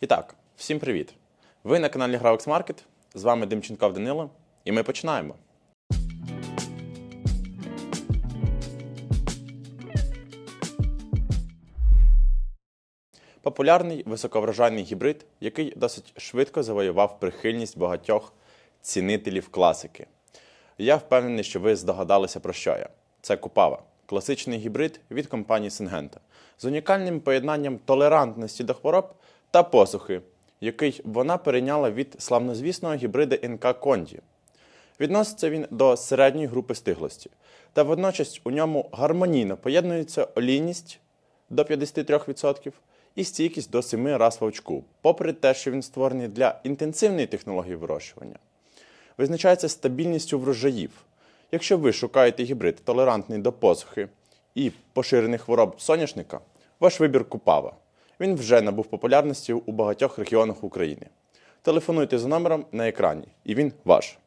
І так, всім привіт! Ви на каналі Gravix Market, з вами Демченков Данило, і ми починаємо. Популярний високоврожайний гібрид, який досить швидко завоював прихильність багатьох цінителів класики. Я впевнений, що ви здогадалися про що я. Це Купава, класичний гібрид від компанії Сингента з унікальним поєднанням толерантності до хвороб та посухи, який вона перейняла від славнозвісного гібрида НК Конді. Відноситься він до середньої групи стиглості, та водночас у ньому гармонійно поєднується олійність до 53% і стійкість до 7 раз вовчку, попри те, що він створений для інтенсивної технології вирощування. Визначається стабільністю врожаїв. Якщо ви шукаєте гібрид толерантний до посухи і поширених хвороб соняшника, ваш вибір Купава. Він вже набув популярності у багатьох регіонах України. Телефонуйте за номером на екрані, і він ваш.